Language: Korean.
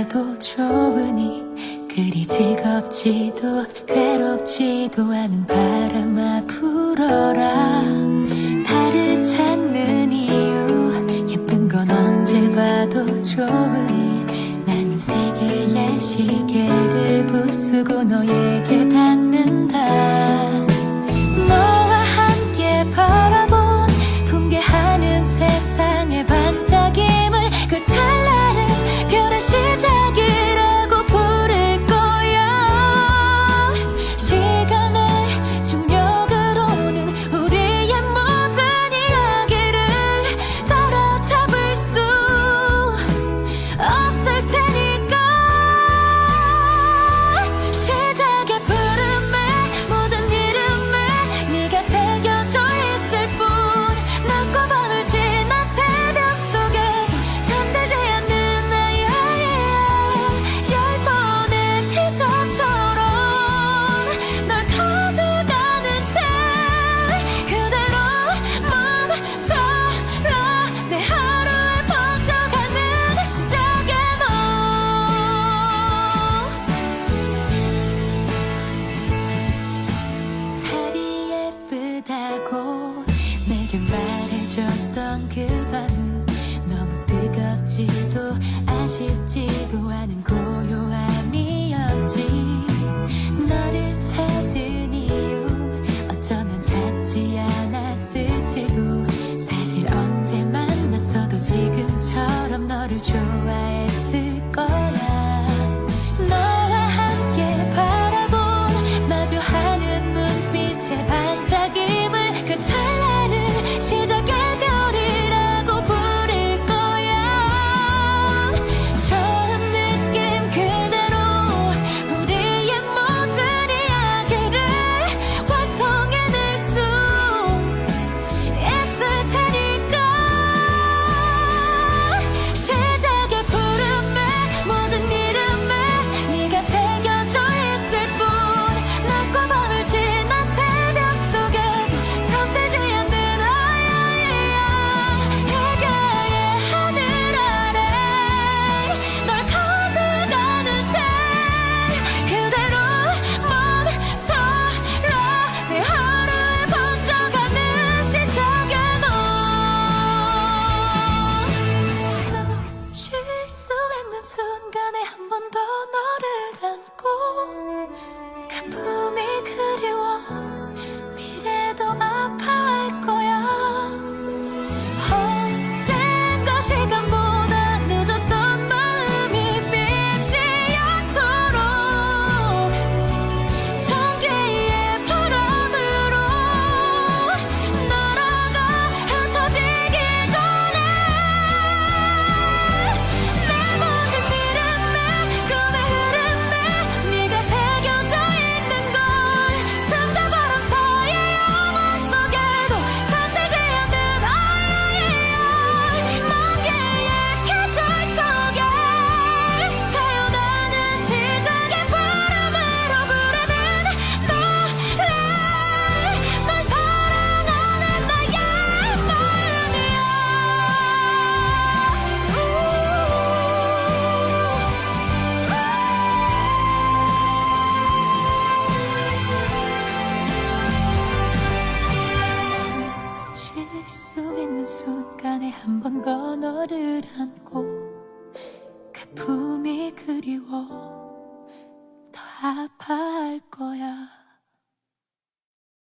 해도 좋으니 그리 즐겁지도 괴롭지도 않은 바람아 불어라. 달을 찾는 이유 예쁜 건 언제 봐도 좋으니 난 세계의 시계를 부수고 너에게 아쉽지도 아쉽지도 않은 고요함이었지. 너를 찾은 이유 어쩌면 찾지 않았을지도. 사실 언제 만났어도 지금처럼 너를 좋아했을 거야. 픔이 그리워 더 아파할 거야.